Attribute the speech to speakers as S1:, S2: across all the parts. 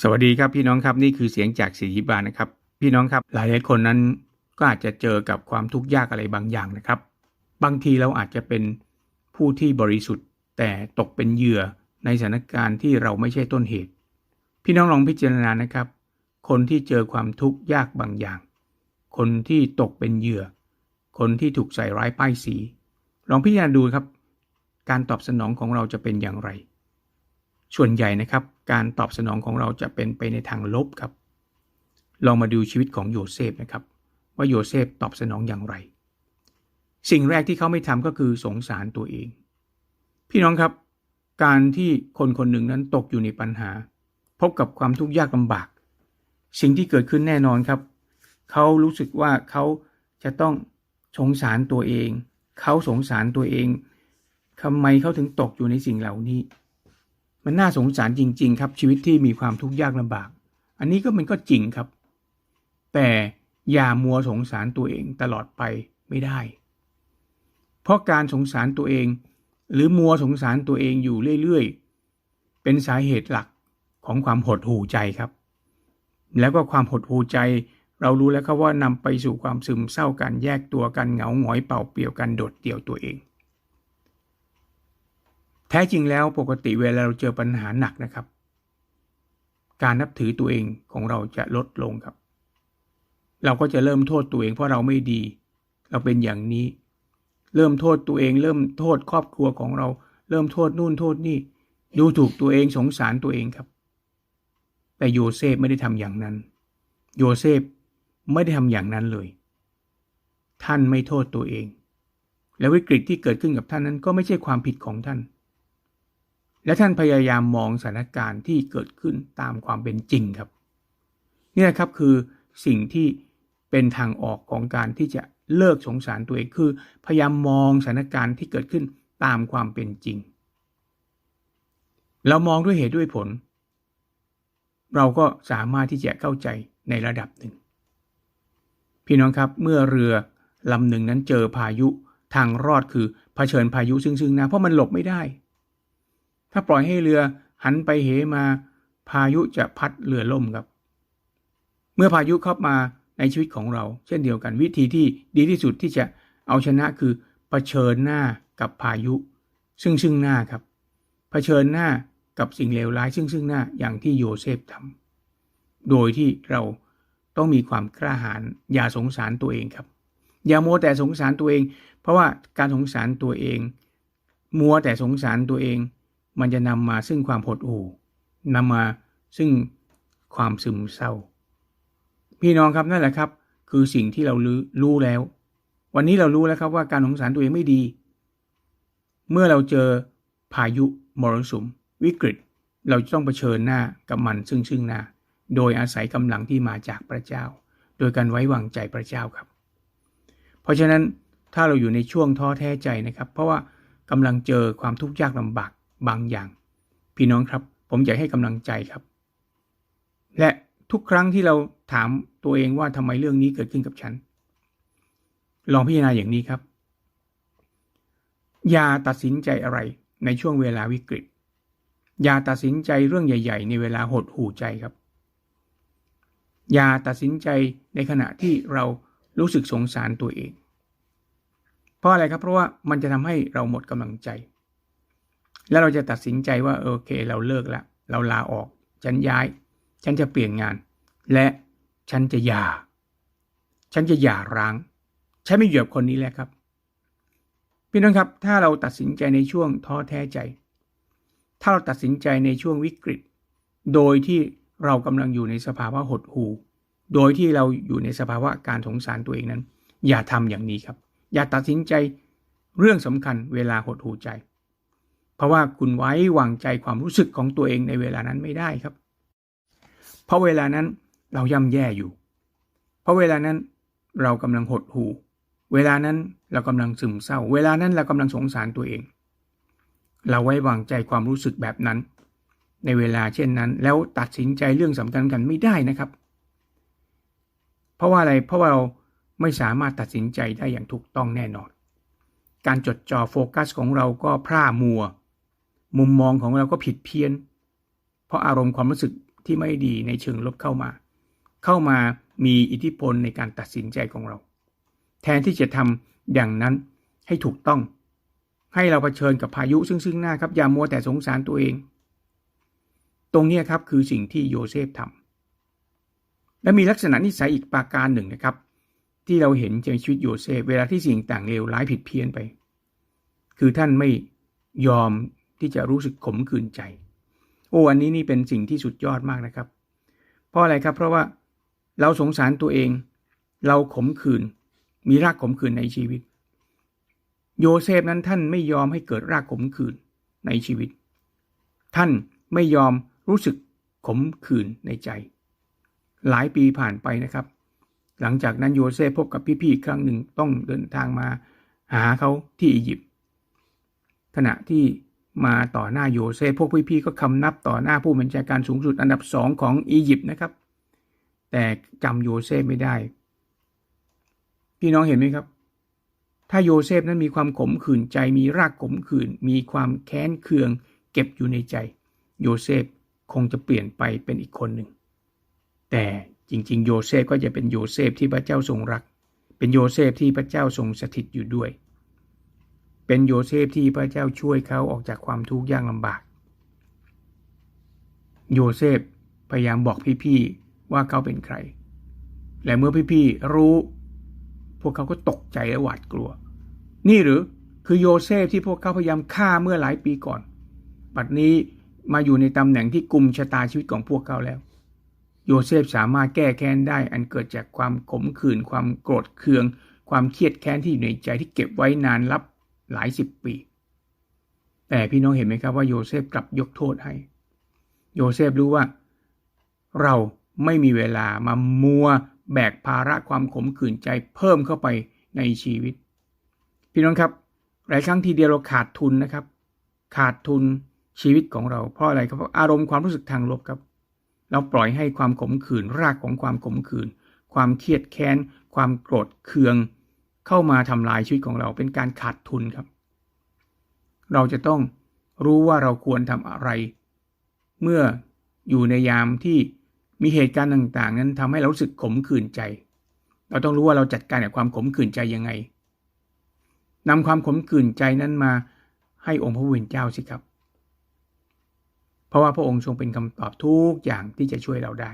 S1: สวัสดีครับพี่น้องครับนี่คือเสียงจากศิริบาลนะครับ พี่น้องครับหลายหลายคนนั้นก็อาจจะเจอกับความทุกข์ยากอะไรบางอย่างนะครับ บางทีเราอาจจะเป็นผู้ที่บริสุทธิ์ แต่ตกเป็นเหยื่อในสถานการณ์ที่เราไม่ใช่ต้นเหตุ พี่น้องลองพิจารณานะครับ คนที่เจอความทุกข์ยากบางอย่าง คนที่ตกเป็นเหยื่อ คนที่ถูกใส่ร้ายป้ายสี ลองพิจารณาดูครับ การตอบสนองของเราจะเป็นอย่างไร ส่วนใหญ่นะครับการตอบสนองของเราจะเป็นไปในทางลบครับ ลองมาดูชีวิตของโยเซฟนะครับ ว่าโยเซฟตอบสนองอย่างไร สิ่งแรกที่เขาไม่ทำก็คือสงสารตัวเอง พี่น้องครับ การที่คนคนหนึ่งนั้นตกอยู่ในปัญหา พบกับความทุกข์ยากลำบาก สิ่งที่เกิดขึ้นแน่นอนครับ เขารู้สึกว่าเขาจะต้องสงสารตัวเอง เขาสงสารตัวเองทำไมเขาถึงตกอยู่ในสิ่งเหล่านี้ มันน่าสงสารจริง ๆ ครับ ชีวิตที่มีความทุกข์ยากลำบาก อันนี้ก็มันก็จริงครับ แต่อย่ามัวสงสารตัวเองตลอดไปไม่ได้ เพราะการสงสารตัวเอง หรือมัวสงสารตัวเองอยู่เรื่อยๆ เป็นสาเหตุหลักของความหดหู่ใจครับ แล้วก็ความหดหู่ใจ เรารู้แล้วครับว่านำไปสู่ความซึมเศร้าการแยกตัวกันเหงาหงอยเป่าเปลี่ยวกันโดดเดี่ยวตัวเอง แท้จริงแล้วปกติเวลาเราเจอปัญหาหนักนะครับ การนับถือตัวเองของเราจะลดลงครับ เราก็จะเริ่มโทษตัวเองเพราะเราไม่ดี เราเป็นอย่างนี้ เริ่มโทษตัวเอง เริ่มโทษครอบครัวของเรา เริ่มโทษนู่นโทษนี่ ดูถูกตัวเองสงสารตัวเองครับ แต่โยเซฟไม่ได้ทำอย่างนั้น โยเซฟไม่ได้ทำอย่างนั้นเลย ท่านไม่โทษตัวเอง และวิกฤตที่เกิดขึ้นกับท่านนั้นก็ไม่ใช่ความผิดของท่าน และท่านพยายามมองสถานการณ์ที่เกิดขึ้นตามความเป็นจริงครับนี่นะครับคือสิ่งที่เป็นทางออกของการที่จะเลิกสงสารตัวเองคือ พยายามมองสถานการณ์ที่เกิดขึ้นตามความเป็นจริง เรามองด้วยเหตุด้วยผล เราก็สามารถที่จะเข้าใจในระดับหนึ่ง พี่น้องครับเมื่อเรือลำหนึ่งนั้นเจอพายุทางรอดคือเผชิญพายุซึ่งซึ่งหนะเพราะมันหลบไม่ได้ ถ้าปล่อยให้เรือหันไปเหมาพายุจะพัดเรือล่มครับ เมื่อพายุเข้ามาในชีวิตของเรา เช่นเดียวกันวิธีที่ดีที่สุดที่จะเอาชนะคือเผชิญหน้ากับพายุ ซึ่งซึ่งหน้าครับเผชิญหน้ากับสิ่งเลวร้ายซึ่งซึ่งหน้าอย่างที่โยเซฟทำโดยที่เราต้องมีความกล้าหาญอย่าสงสารตัวเองครับ อย่ามัวแต่สงสารตัวเอง เพราะว่าการสงสารตัวเอง มัวแต่สงสารตัวเอง มันจะนำมาซึ่งความหดหู่นำมาซึ่งความซึมเศร้า พี่น้องครับนั่นแหละครับ คือสิ่งที่เรารู้รู้แล้ว วันนี้เรารู้แล้วครับว่าการสงสารตัวเองไม่ดี เมื่อเราเจอพายุมรสุม วิกฤต เราจะต้องเผชิญหน้ากับมันซึ่งซึ่งหน้า โดยอาศัยกำลังที่มาจากพระเจ้า โดยการไว้วางใจพระเจ้าครับ เพราะฉะนั้นถ้าเราอยู่ในช่วงท้อแท้ใจนะครับ เพราะว่ากำลังเจอความทุกข์ยากลำบาก บางอย่าง พี่น้องครับ ผมอยากให้กำลังใจครับ และทุกครั้งที่เราถามตัวเองว่าทำไมเรื่องนี้เกิดขึ้นกับฉัน ลองพิจารณาอย่างนี้ครับ อย่าตัดสินใจอะไรในช่วงเวลาวิกฤต อย่าตัดสินใจเรื่องใหญ่ ๆ ในเวลาหดหู่ใจครับ อย่าตัดสินใจในขณะที่เรารู้สึกสงสารตัวเอง เพราะอะไรครับ เพราะว่ามันจะทำให้เราหมดกำลังใจ แล้วเราจะตัดสินใจว่าโอเค เราเลิกล้วเราลาออก ฉันย้าย ฉันจะเปลี่ยนงาน และฉันจะหย่า ฉันจะหย่าร้าง ฉันไม่อยู่กับคนนี้แล้วครับ พี่น้องครับ ถ้าเราตัดสินใจในช่วงท้อแท้ใจ ถ้าเราตัดสินใจในช่วงวิกฤต โดยที่เรากำลังอยู่ในสภาวะหดหู่ โดยที่เราอยู่ในสภาวะการสงสารตัวเองนั้น อย่าทำอย่างนี้ครับ อย่าตัดสินใจเรื่องสำคัญเวลาหดหู่ใจ ราะว่าคุณไว้วางใจความรู้สึกของตัวเองในเวลานั้นไม่ได้ครับ เพราะเวลานั้นเราย่ำแย่อยู่ เพราะเวลานั้นเรากำลังหดหู่ เวลานั้นเรากำลังซึมเศร้า เวลานั้นเรากำลังสงสารตัวเอง เราไว้วางใจความรู้สึกแบบนั้น ในเวลาเช่นนั้น แล้วตัดสินใจเรื่องสำคัญกันไม่ได้นะครับ เพราะว่าอะไร เพราะว่าเราไม่สามารถตัดสินใจได้อย่างถูกต้องแน่นอน การจดจ่อโฟกัสของเราก็พร่ามัว มุมมองของเราก็ผิดเพี้ยน เพราะอารมณ์ความรู้สึกที่ไม่ดีในเชิงลบเข้ามา เข้ามามีอิทธิพลในการตัดสินใจของเรา แทนที่จะทำอย่างนั้นให้ถูกต้อง ให้เราเผชิญกับพายุซึ่งซึ่งหน้าครับอย่ามัวแต่สงสารตัวเอง ตรงนี้ครับคือสิ่งที่โยเซฟทำและมีลักษณะนิสัยอีกประการหนึ่งนะครับ ที่เราเห็นในชีวิตโยเซฟเวลาที่สิ่งต่างเลวร้ายผิดเพี้ยนไป คือท่านไม่ยอม ที่จะรู้สึกขมขื่นใจ โอ้อันนี้นี่เป็นสิ่งที่สุดยอดมากนะครับ เพราะอะไรครับ เพราะว่าเราสงสารตัวเอง เราขมขื่นมีรากขมขื่นในชีวิต โยเซฟนั้นท่านไม่ยอมให้เกิดรากขมขื่นในชีวิต ท่านไม่ยอมรู้สึกขมขื่นในใจ หลายปีผ่านไปนะครับ หลังจากนั้นโยเซฟพบกับพี่ๆอีกครั้งหนึ่งต้องเดินทางมาหาเขาที่อียิปต์ขณะที่ มาต่อหน้าโยเซฟพวกพี่ๆก็คำนับต่อหน้าผู้บัญชาการสูงสุดอันดับสองของอียิปต์นะครับ แต่จำโยเซฟไม่ได้ พี่น้องเห็นไหมครับ ถ้าโยเซฟนั้นมีความขมขื่นใจมีรากขมขื่นมีความแค้นเคือง เก็บอยู่ในใจ โยเซฟคงจะเปลี่ยนไปเป็นอีกคนหนึ่ง แต่จริง ๆ โยเซฟก็จะเป็นโยเซฟที่พระเจ้าทรงรัก เป็นโยเซฟที่พระเจ้าทรงสถิตอยู่ด้วย เป็นโยเซฟที่พระเจ้าช่วยเขาออกจากความทุกข์ยากลำบาก โยเซฟพยายามบอกพี่ๆว่าเขาเป็นใคร และเมื่อพี่ๆรู้ พวกเขาก็ตกใจและหวาดกลัว นี่หรือคือโยเซฟที่พวกเขาพยายามฆ่าเมื่อหลายปีก่อนบัดนี้มาอยู่ในตำแหน่งที่กลุ่มชะตาชีวิตของพวกเขาแล้ว โยเซฟสามารถแก้แค้นได้ อันเกิดจากความขมขื่นความโกรธเคือง ความเครียดแค้นที่อยู่ในใจที่เก็บไว้นานรับ หลายสิบปี แต่พี่น้องเห็นไหมครับว่าโยเซฟกลับยกโทษให้ โยเซฟรู้ว่า เราไม่มีเวลามามัวแบกภาระความขมขื่นใจเพิ่มเข้าไปในชีวิต พี่น้องครับ หลายครั้งทีเดียวเราขาดทุนนะครับ ขาดทุนชีวิตของเราเพราะอะไรครับเพราะอารมณ์ความรู้สึกทางลบครับ เราปล่อยให้ความขมขื่นรากของความขมขื่นความเครียดแค้น ความโกรธเคือง เข้ามาทำลายชีวิตของเราเป็นการขาดทุนครับ เราจะต้องรู้ว่าเราควรทำอะไร เมื่ออยู่ในยามที่มีเหตุการณ์ต่างๆ นั้นทำให้เรารู้สึกขมขื่นใจ เราต้องรู้ว่าเราจัดการกับความขมขื่นใจยังไงนำความขมขื่นใจนั้นมาให้องค์พระวิญเจ้าสิครับ เพราะว่าพระองค์ทรงเป็นคำตอบทุกอย่างที่จะช่วยเราได้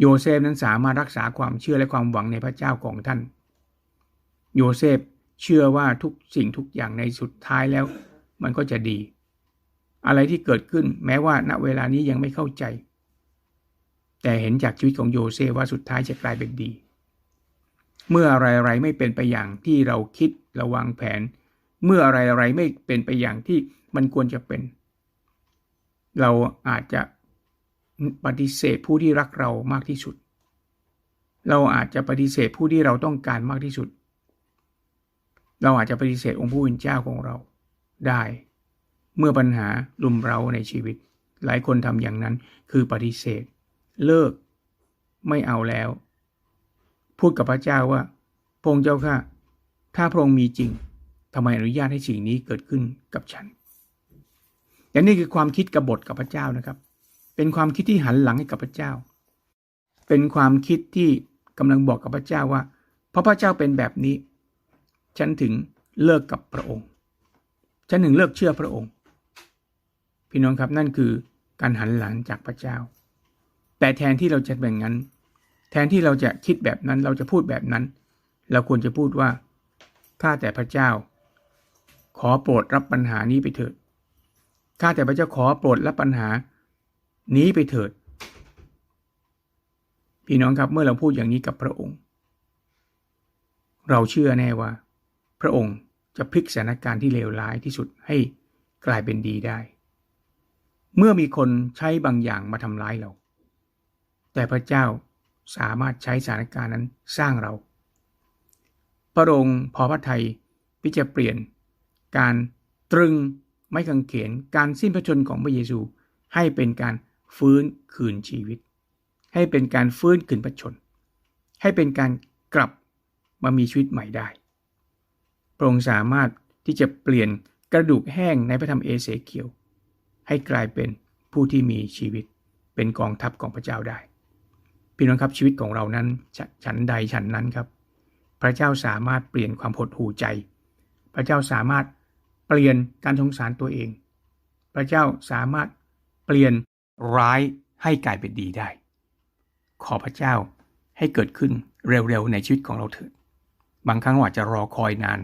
S1: โยเซฟนั้นสามารถรักษาความเชื่อและความหวังในพระเจ้าของท่าน โยเซฟเชื่อว่าทุกสิ่งทุกอย่างในสุดท้ายแล้ว มันก็จะดี อะไรที่เกิดขึ้นแม้ว่าณเวลานี้ยังไม่เข้าใจ แต่เห็นจากชีวิตของโยเซฟว่าสุดท้ายจะกลายเป็นดี เมื่ออะไรๆไม่เป็นไปอย่างที่เราคิดราวางแผน เมื่ออะไรๆไม่เป็นไปอย่างที่มันควรจะเป็น เราอาจจะ ปฏิเสธผู้ที่รักเรามากที่สุด เราอาจจะปฏิเสธผู้ที่เราต้องการมากที่สุด เราอาจจะปฏิเสธองค์ผู้เป็นเจ้าของเราได้ เมื่อปัญหาลุมเราในชีวิต หลายคนทำอย่างนั้นคือปฏิเสธ เลิก ไม่เอาแล้ว พูดกับพระเจ้าว่าพระองค์เจ้าข้าถ้าพระองค์มีจริงทำไมอนุญาตให้สิ่งนี้เกิดขึ้นกับฉันอย่นี้คือความคิดกบฏกับพระเจ้านะครับ เป็นความคิดที่หันหลังให้กับพระเจ้า เป็นความคิดที่กำลังบอกกับพระเจ้าว่า เพราะพระเจ้าเป็นแบบนี้ ฉันถึงเลิกกับพระองค์ ฉันถึงเลิกเชื่อพระองค์ พี่น้องครับนั่นคือการหันหลังจากพระเจ้า แต่แทนที่เราจะเป็นงั้น แทนที่เราจะคิดแบบนั้น เราจะพูดแบบนั้น เราควรจะพูดว่าข้าแต่พระเจ้า ขอโปรดรับปัญหานี้ไปเถิดข้าแต่พระเจ้าขอโปรดรับปัญหา หนีไปเถิด พี่น้องครับเมื่อเราพูดอย่างนี้กับพระองค์ เราเชื่อแน่ว่า พระองค์จะพลิกสถานการณ์ที่เลวร้ายที่สุดให้กลายเป็นดีได้ เมื่อมีคนใช้บางอย่างมาทำร้ายเรา แต่พระเจ้าสามารถใช้สถานการณ์นั้นสร้างเรา พระองค์พอพระทัยที่จะเปลี่ยนการตรึงไม้กางเขนการสิ้นพระชนของพระเยซูให้เป็นการ ฟื้นคืนชีวิต ให้เป็นการฟื้นคืนพระชน ให้เป็นการกลับมามีชีวิตใหม่ได้ พระองค์สามารถที่จะเปลี่ยนกระดูกแห้งในพระธรรมเอเสเคียว ให้กลายเป็นผู้ที่มีชีวิตเป็นกองทัพของพระเจ้าได้ พี่น้องครับชีวิตของเรานั้นฉฉันใดฉันนั้นครับ พระเจ้าสามารถเปลี่ยนความหดหู่ใจ พระเจ้าสามารถเปลี่ยนการสงสารตัวเอง พระเจ้าสามารถเปลี่ยน ร้ายให้กลายเป็นดีได้ ขอพระเจ้าให้เกิดขึ้นเร็วๆในชีวิตของเราเถิด บางครั้งอาจจะรอคอยนาน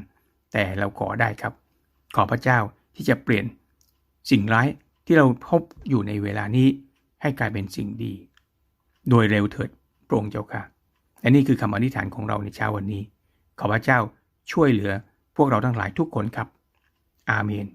S1: แต่เราขอได้ครับ ขอพระเจ้าที่จะเปลี่ยนสิ่งร้ายที่เราพบอยู่ในเวลานี้ให้กลายเป็นสิ่งดี โดยเร็วเถิดโปร่งเจ้าค่ะ และนี่คือคำอธิษฐานของเราในเช้าวันนี้ ขอพระเจ้าช่วยเหลือพวกเราทั้งหลายทุกคนครับ อาเมน